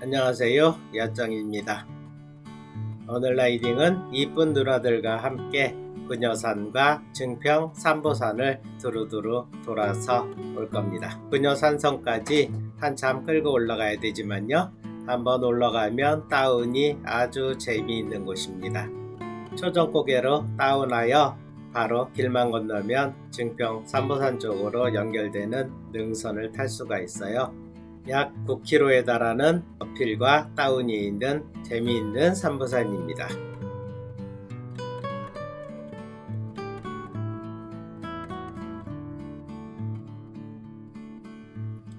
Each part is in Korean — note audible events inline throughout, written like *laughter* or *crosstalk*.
안녕하세요. 야정입니다. 오늘 라이딩은 이쁜 누나들과 함께 분여산과 증평 삼보산을 두루두루 돌아서 올 겁니다. 분여산성까지 한참 끌고 올라가야 되지만요. 한번 올라가면 다운이 아주 재미있는 곳입니다. 초정 고개로 다운하여 바로 길만 건너면 증평 삼보산 쪽으로 연결되는 능선을 탈 수가 있어요. 약 9km에 달하는 어필과 다운이 있는 재미있는 삼보산입니다.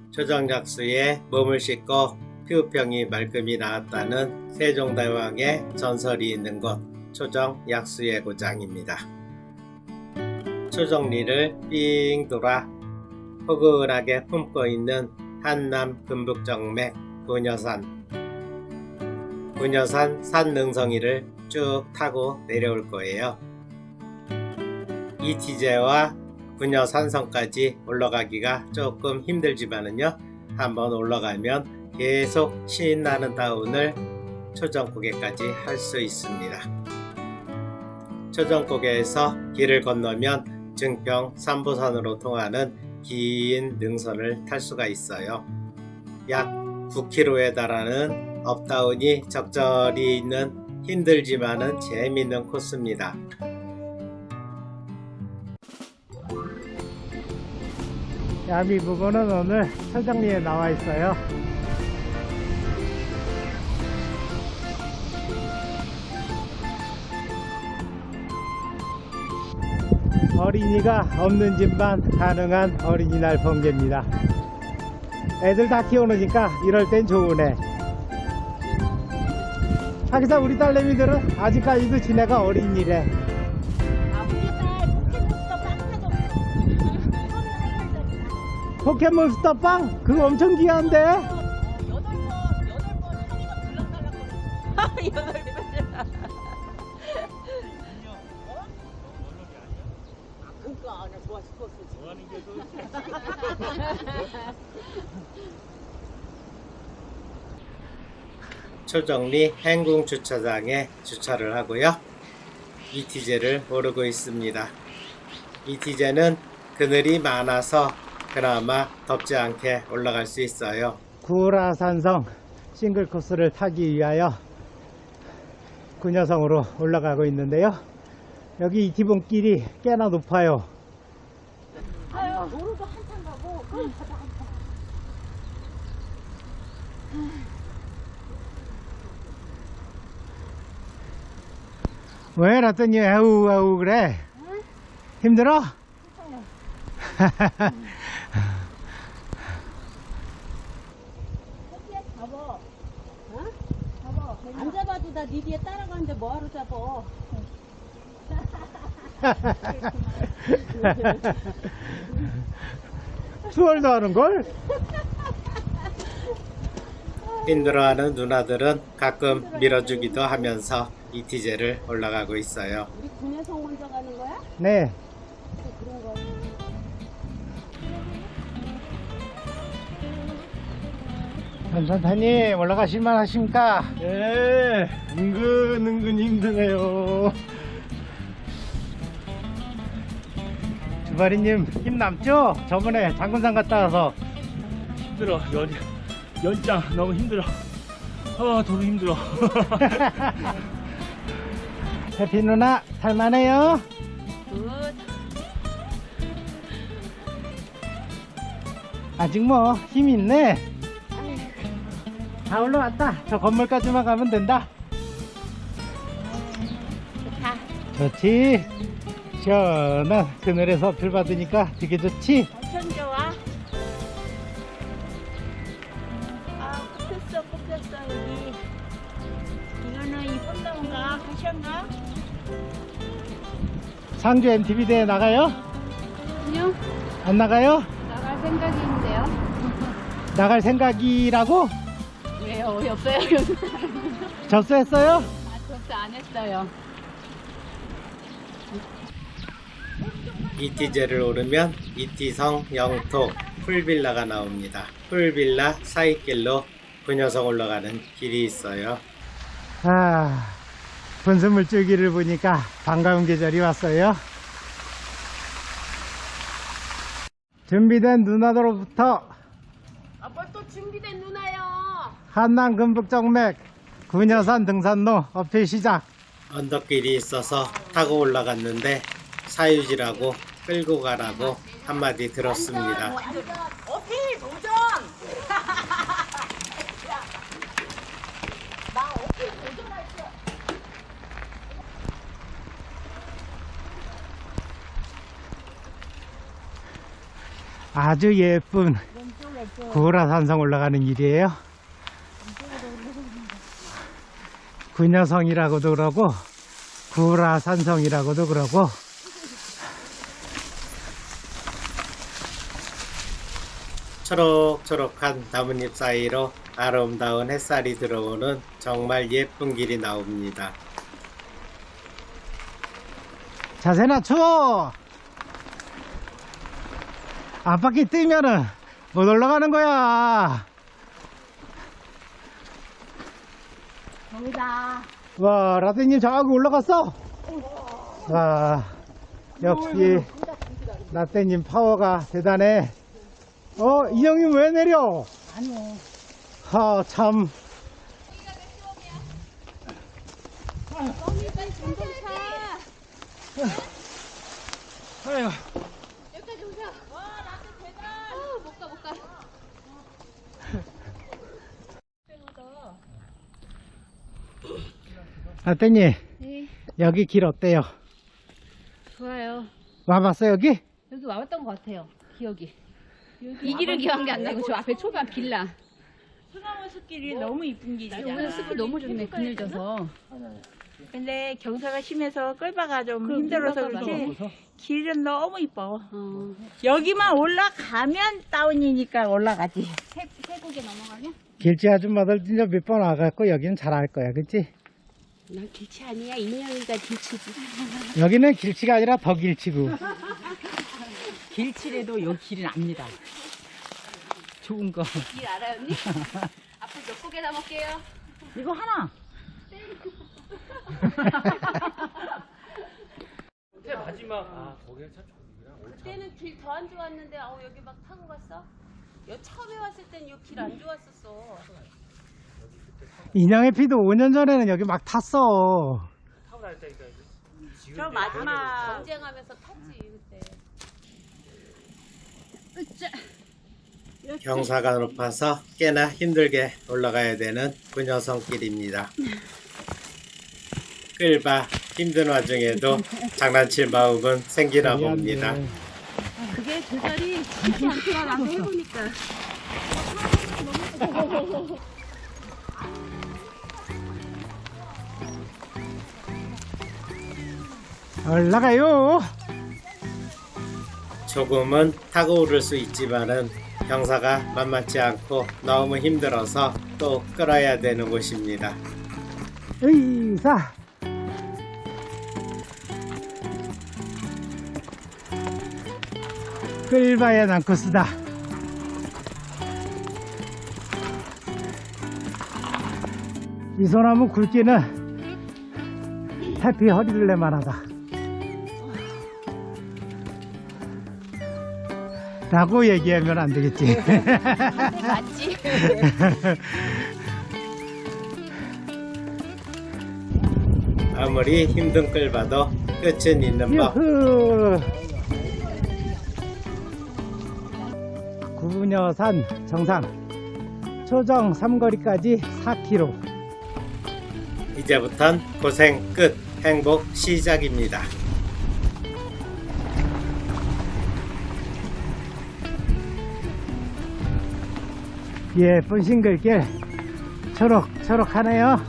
초정작수에 몸을 싣고 피우병이 말끔히 나왔다는 세종대왕의 전설이 있는 곳 초정약수의 고장입니다. 초정리를 삥 돌아 포근하게 품고 있는 한남 금북정맥 분여산 분여산 산능성이를 쭉 타고 내려올 거예요. 이티제와 분여산성까지 올라가기가 조금 힘들지만은요 한번 올라가면 계속 신나는 다운을 초정 고개까지 할 수 있습니다. 초정 고개에서 길을 건너면 증평 삼보산으로 통하는 긴 능선을 탈 수가 있어요. 약 9km에 달하는 업다운이 적절히 있는 힘들지만은 재밌는 코스입니다. 야미 부부는 오늘 서정리에 나와 있어요. 어린이가 없는 집만 가능한 어린이날 번개입니다. 애들 다 키워놓으니까 이럴 땐 좋으네. 하기사 우리 딸내미들은 아직까지도 지네가 어린이래. 포켓몬스터 빵? 그거 엄청 귀한데? 초정리 행궁 주차장에 주차를 하고요. 이티제를 오르고 있습니다. 이티제는 그늘이 많아서 그나마 덥지 않게 올라갈 수 있어요. 구라산성 싱글 코스를 타기 위하여 군여성으로 올라가고 있는데요. 여기 이 기본길이 꽤나 높아요. 아유, 도로도 한참 가고, 그럼 가자, 왜 났더니 아우 아우 그래? 힘들어? 토끼야, 잡아. 어? 잡아. 안 잡아도 나네 뒤에 따라가는데 뭐하러 잡아. 수월도 하는 걸? 힘들어하는 누나들은 가끔 밀어주기도 하면서 이티제를 올라가고 있어요. 우리 군여성 먼저 가는 거야? 네. 그런 거. 전선타님 올라가실만 하십니까? 네. 은근 은근 힘드네요. 주바리님 힘 남죠? 저번에 장군산 갔다 와서 힘들어 연 연장 너무 힘들어 아 너무 힘들어 *laughs* 해피 누나 살만해요? 아직 뭐 힘이 있네. 다 올라왔다. 저 건물까지만 가면 된다. 좋다. 좋지. 시원한 그늘에서 어필 받으니까 되게 좋지. 상주 MTV 대회 나가요? 아니요, 안 나가요? 나갈 생각인데요. *laughs* 나갈 생각이라고? 왜요? 없어요. 접수했어요? 아, 접수 안 했어요. 이티제를 오르면 이티성 영토 풀빌라가 나옵니다. 풀빌라 사이길로 분여성 올라가는 길이 있어요. 아, 분수물줄기를 보니까 반가운 계절이 왔어요. 준비된 누나들로부터 아빠 또 준비된 누나요. 한남 금북정맥 구녀산 등산로 어필 시작. 언덕길이 있어서 타고 올라갔는데 사유지라고 끌고 가라고 한마디 들었습니다. 어필 도전. 나 어필 도전할게. 아주 예쁜 구라산성 올라가는 길이에요. 구녀성이라고도 그러고 구라산성이라고도 그러고 초록초록한 나뭇잎 사이로 아름다운 햇살이 들어오는 정말 예쁜 길이 나옵니다. 자세 낮춰! 앞바퀴 뜨면은 못 올라가는 거야. 정이다. 와, 라떼님 저기 올라갔어? 와, 역시 라떼님 파워가 대단해. 어, 이형님 왜 내려? 아니요. 하, 참. 빨리 점점 차. 아유, 여기까지 오자. 와, 나도 대단. 못 가, 못 가. 라떼님, 네, 여기 길 어때요? 좋아요. 와봤어, 여기? 여기 와봤던 것 같아요. 기억이. 이 길을 기억한 게안 나고 저 앞에 초반 빌라. 소나무 숲길이 너무 이쁜 길이잖아. 오늘 숲이 너무 좋네. 그늘져서. 근데 경사가 심해서 끌바가 좀 힘들어서 그렇지 길은 너무 이뻐. 어. 여기만 올라가면 다운이니까 올라가지. 세, 세곡에 넘어가면? 길지 아줌마들 진짜 몇 번 와갖고 여기는 잘 알 거야, 그치? 난 길치 아니야. 인형이가 길치지. 여기는 길치가 아니라 더 길치고. 길치래도 여기 길은 압니다. 좋은 거. 길 알아요, 언니? *laughs* 앞으로 몇 곡에 담을게요. 이거 하나. 끝에 마지막 아 거기가 참 좋구나. 그때는 길 더 안 좋았는데 아우 여기 막 타고 갔어? 여 처음에 왔을 땐 이 길 안 좋았었어. 인형의 피도 5년 전에는 여기 막 탔어. 타고 다녔다니까 이제. 지금 저 마지막 경쟁하면서 탔지 그때. 경사가 높아서 꽤나 힘들게 올라가야 되는 분여성길입니다. 끌바 힘든 와중에도 장난칠 마음은 생기나 봅니다. 그게 조절이 쉽지 않더라 나도 해보니까. 올라가요. 조금은 타고 오를 수 있지만은 경사가 만만치 않고 너무 힘들어서 또 끌어야 되는 곳입니다. 의사. 끌바야 난코스다. 이 소나무 굵기는 해피 허리를 내만하다. 라고 얘기하면 안 되겠지. 맞지? 아무리 힘든 끌바도 끝은 있는 법. 유후. 구부녀산 정상 초정 삼거리까지 4km 이제부턴 고생 끝, 행복 시작입니다. 예쁜 싱글길 초록초록하네요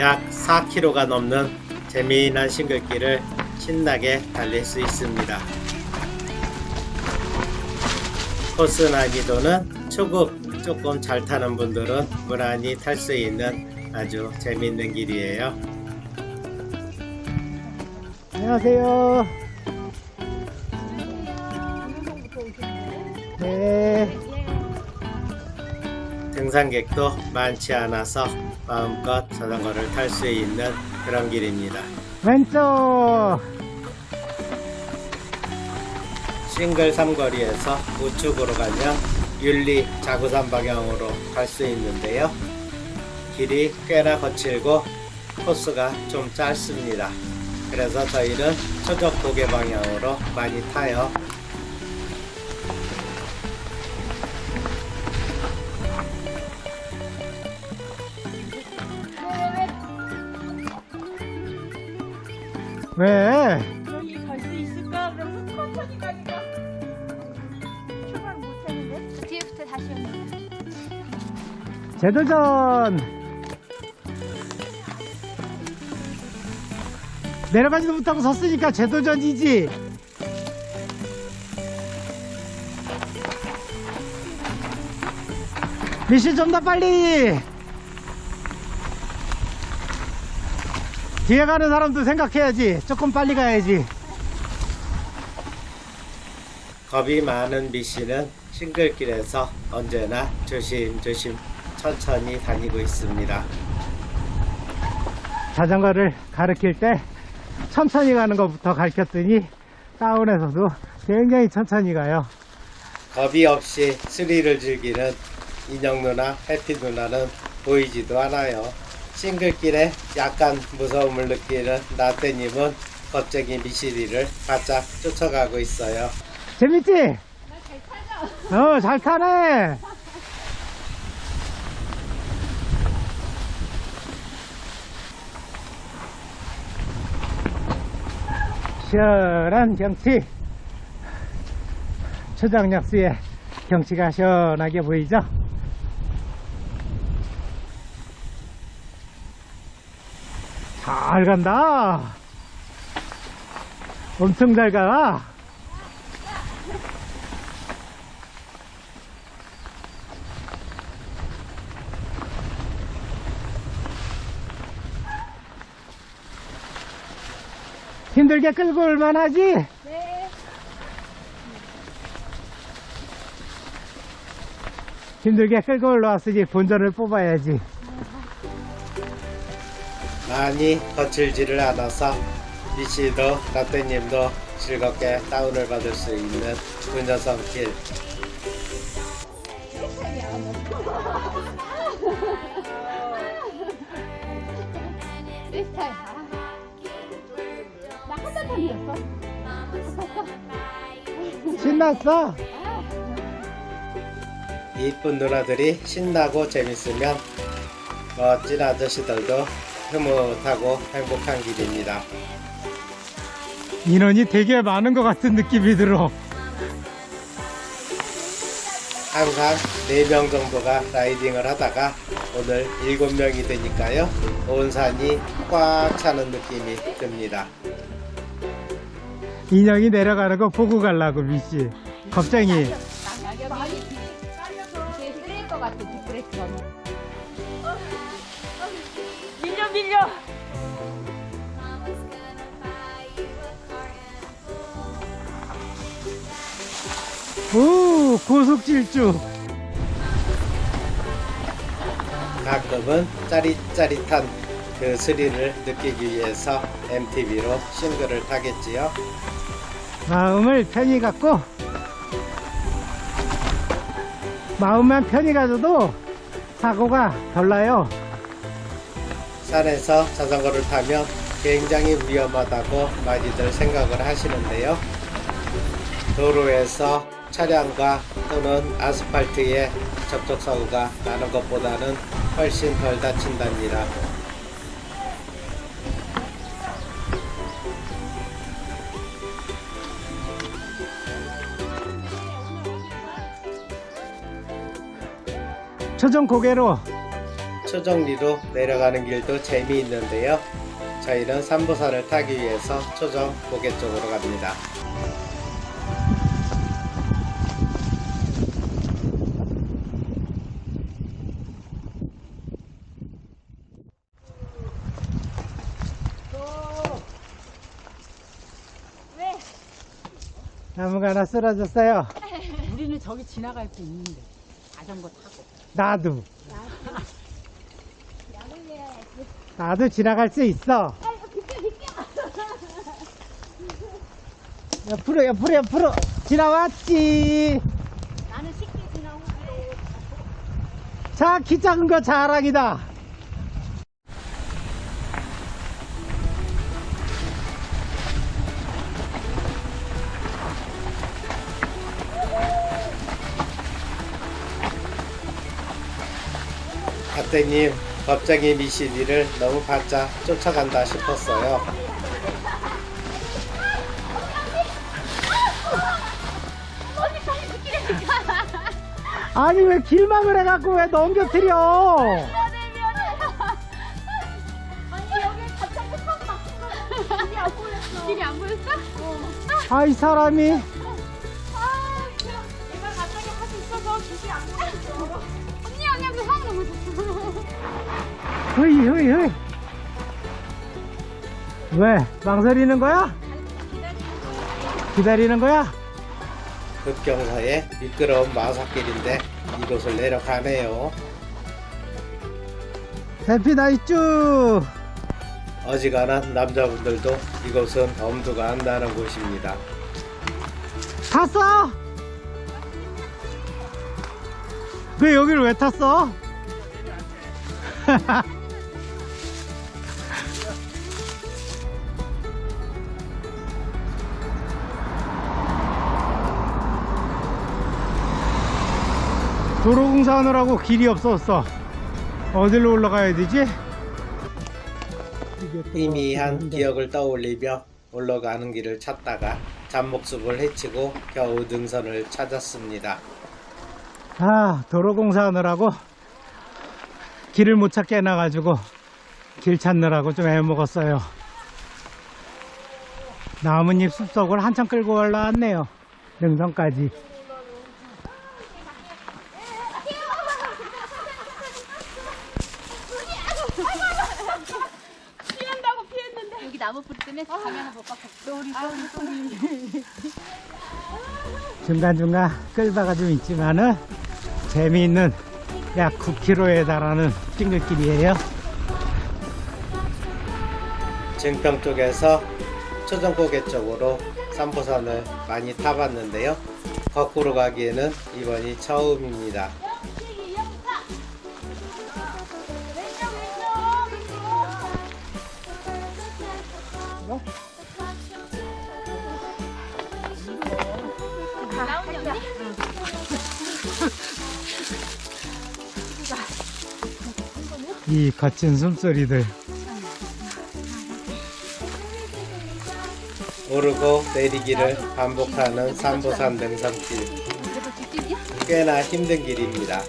약 4km가 넘는 재미난 싱글길을 신나게 달릴 수 있습니다. 코스 난이도는 초급 조금 잘 타는 분들은 무난히 탈 수 있는 아주 재밌는 길이에요. 안녕하세요 등산객도 많지 않아서 마음껏 자전거를 탈 수 있는 그런 길입니다. 왼쪽 싱글 삼거리에서 우측으로 가면 윤리 자구산 방향으로 갈 수 있는데요. 길이 꽤나 거칠고 코스가 좀 짧습니다. 그래서 저희는 초적 고개 방향으로 많이 타요. 왜? 여기 갈 수 있을까? 그러면서 천천히 가니까 출발 못했는데 뒤에부터 다시 옵니다. 재도전 내려가지도 못하고 섰으니까 재도전이지 미신 좀더 빨리 뒤에 가는 사람도 생각해야지 조금 빨리 가야지 겁이 많은 미씨는 싱글길에서 언제나 조심조심 천천히 다니고 있습니다. 자전거를 가르칠 때 천천히 가는 것부터 가르쳤더니 다운에서도 굉장히 천천히 가요 겁이 없이 스릴을 즐기는 인형 누나, 해피 누나는 보이지도 않아요. 싱글길에 약간 무서움을 느끼는 나태님은 겁쟁이 미시리를 바짝 쫓아가고 있어요. 재밌지? 어, 잘 타네. 시원한 경치. 초장약수의 경치가 시원하게 보이죠? 잘 간다. 엄청 잘 가. 힘들게 끌고 올만 하지? 힘들게 끌고 올라왔으니 본전을 뽑아야지. 많이 거칠지를 않아서 미씨도 나태님도 즐겁게 다운을 받을 수 있는 스타일. 나한 잔 탔어. 신났어? 이쁜 누나들이 신나고 재밌으면 멋진 아저씨들도 흐뭇하고 행복한 길입니다. 인원이 되게 많은 것 같은 느낌이 들어. 항상 4명 정도가 라이딩을 하다가 오늘 7명이 되니까요. 온 산이 꽉 차는 느낌이 듭니다. 인형이 내려가는 거 보고 가려고 미씨. 겁쟁이. 많이 깔려서 이게 것 같아. 디프레스 밀려. 오, 고속질주. 가끔은 짜릿짜릿한 그 스릴을 느끼기 위해서 MTB로 싱글을 타겠지요. 마음을 편히 갖고 마음만 편히 가져도 사고가 덜 나요. 산에서 자전거를 타면 굉장히 위험하다고 많이들 생각을 하시는데요. 도로에서 차량과 또는 아스팔트에 접촉사고가 나는 것보다는 훨씬 덜 다친답니다. 초정 고개로 초정리로 내려가는 길도 재미있는데요. 저희는 삼부산을 타기 위해서 초정 고개 쪽으로 갑니다. 나무가 하나 쓰러졌어요. 우리는 저기 지나갈 수 있는데. 자전거 타고. 나도. 나도 지나갈 수 있어. 옆으로, 옆으로, 옆으로. 지나왔지. 나는 쉽게 지나오고. 자, 키 작은 거 자랑이다. 아떼님 겁쟁이 미시리를 너무 바짝 쫓아간다 싶었어요. 아니, 왜 길막을 해갖고 왜 넘겨뜨려? 길이 안 보였어? 아, 이 사람이. 흐이, 흐이, 흐이. 왜? 망설이는 거야? 기다리는 거야? 급경사의 미끄러운 마사길인데 이곳을 내려가네요. 대피 나 있쭈. 어지간한 남자분들도 이곳은 엄두가 안 나는 곳입니다. 탔어? 왜 여기를 왜 탔어? *laughs* 도로 공사 하느라고 길이 없었어. 어디로 올라가야 되지? 희미한 기억을 떠올리며 올라가는 길을 찾다가 잡목숲을 헤치고 겨우 능선을 찾았습니다. 아, 도로 공사 하느라고 길을 못 찾게 해놔가지고 길 찾느라고 좀 애먹었어요. 나뭇잎 숲속을 한참 끌고 올라왔네요. 능선까지. 여기 나무 뿌리 때문에 가면 못 소리 소리. 중간중간 끌바가 좀 있지만은 재미있는 약 9km에 달하는 찡글길이에요. 증평 쪽에서 초정고개 쪽으로 삼보산을 많이 타봤는데요. 거꾸로 가기에는 이번이 처음입니다. 이 거친 숨소리들. 오르고 내리기를 반복하는 삼보산 능선길. 꽤나 힘든 길입니다.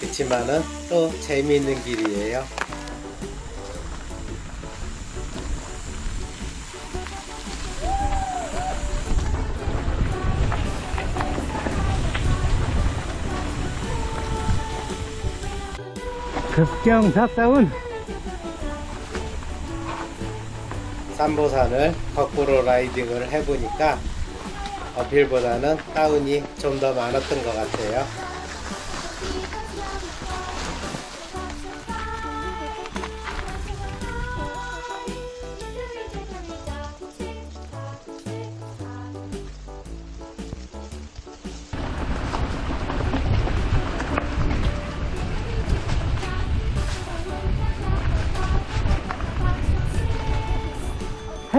그치만은 또 재미있는 길이에요. 급경사다운 삼보산을 거꾸로 라이딩을 해보니까 어필보다는 다운이 좀 더 많았던 것 같아요.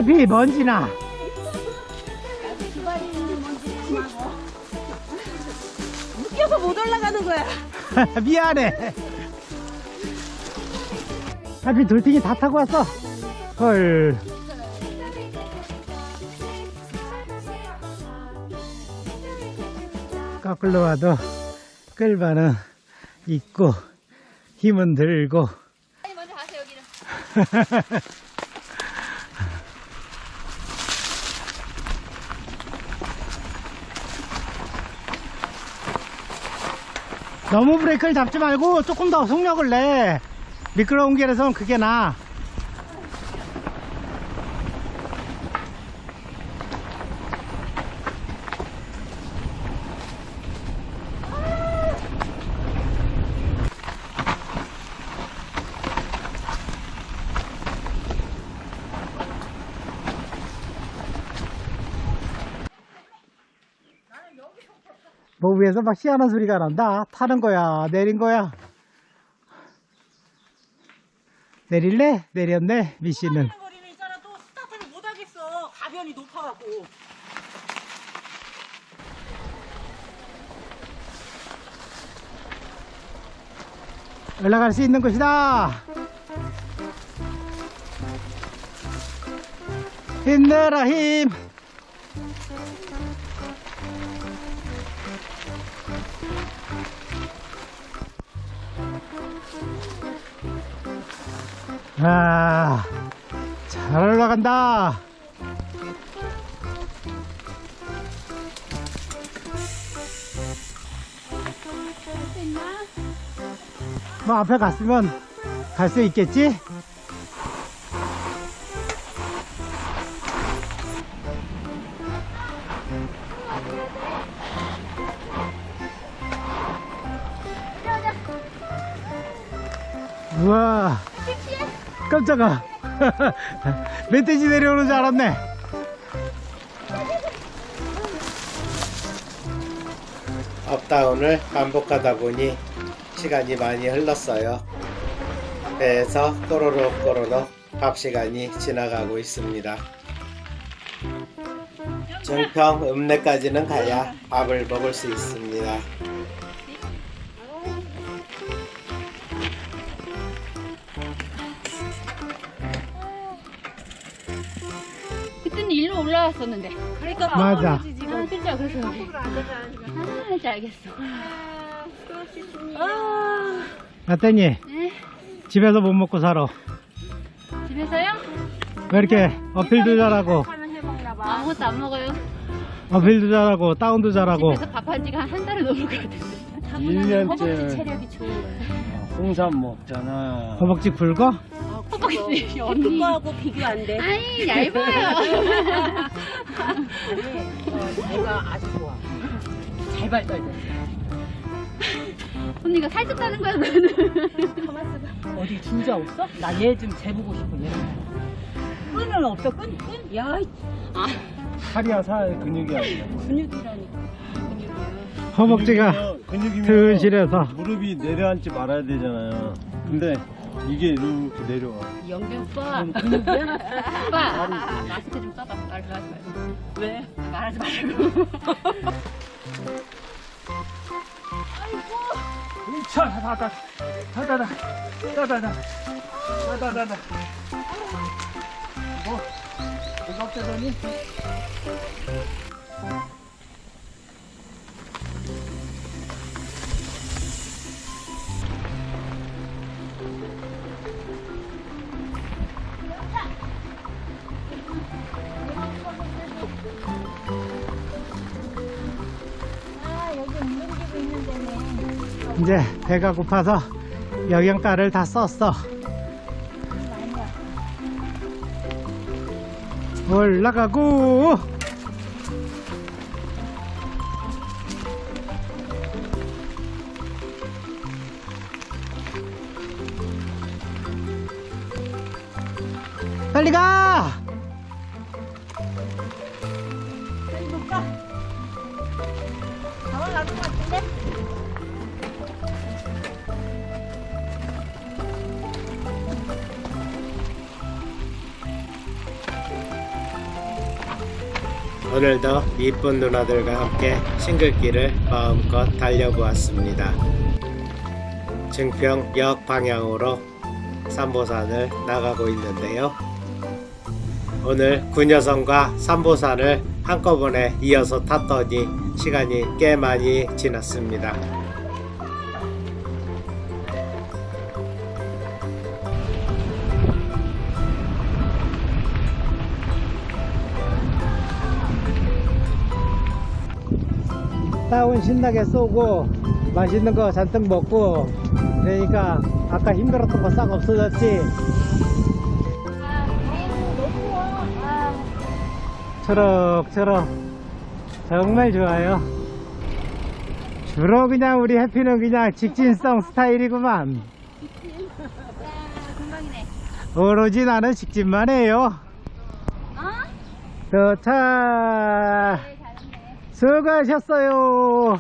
해피 먼지나. 웃겨서 못 올라가는 거야. *laughs* 미안해. 해피 돌덩이 다 타고 왔어. 헐. 거꾸로 와도 끌바는 있고 힘은 들고 먼저 가세요 여기는. *laughs* 너무 브레이크를 잡지 말고 조금 더 속력을 내. 미끄러운 길에서는 그게 나아. 뭐 위에서 막 희한한 소리가 난다. 타는 거야? 내린 거야? 내릴래? 내렸네, 미씨는. 거리는 있잖아 또 스타트를 못 하겠어. 가변이 높아갖고. 올라갈 수 있는 곳이다. 힘내라 힘. 아, 잘 올라간다. 뭐 앞에 갔으면 갈 수 있겠지? 우와 깜짝아 *laughs* 멧돼지 내려오는 줄 알았네 업다운을 반복하다 보니 시간이 많이 흘렀어요. 배에서 꼬로록 꼬로록 밥 시간이 지나가고 있습니다. 증평 읍내까지는 가야 밥을 먹을 수 있습니다. 올라왔었는데. 그러니까 맞아 아, 그죠? 그래서. 아, 이제 알겠어. 어떠니? 네. 집에서 못 먹고 살아 집에서요? 왜 이렇게 어필도 잘하고 아무것도 안 먹어요. 어필도 잘하고 다운도 잘하고 집에서 밥한 지가 한 달을 넘을 것 같은데. 1년째 체력이 좋은 거예요. 홍삼 먹잖아. 허벅지 굵어? 허벅지 언니. 그거하고 비교 안 돼. 아이, 얇아요. 내가 아주 좋아. 잘 발달됐어. 언니가 살쪘다는 거야, 그거는. 어디 진짜 없어? 나 얘 좀 재보고 싶어 얘. 끈은 없어 끈 끈? 야 살이야 살 근육이 아니야. 근육이라니까. 허벅지가 근육이면 튼실해서 무릎이 내려앉지 말아야 되잖아요. 근데 이게 이렇게 내려와. 영빈 빠. 빠. 마스크 좀 써봐. 말하지 말고. 왜? 말하지 말고. 차, 다다, 다다다, 다다다, 다다다다. 뭐, 누가 없다더니? 이제 배가 고파서 영양가를 다 썼어 올라가고 빨리 가! 오늘도 이쁜 누나들과 함께 싱글길을 마음껏 달려보았습니다. 증평역 방향으로 삼보산을 나가고 있는데요. 오늘 구녀선과 삼보산을 한꺼번에 이어서 탔더니 시간이 꽤 많이 지났습니다. 다운 신나게 쏘고 맛있는 거 잔뜩 먹고 그러니까 아까 힘들었던 거 싹 없어졌지? 초록초록. 정말 좋아요. 주로 그냥 우리 해피는 그냥 직진성 스타일이구만. 오로지 나는 직진만 해요. 도착 수고하셨어요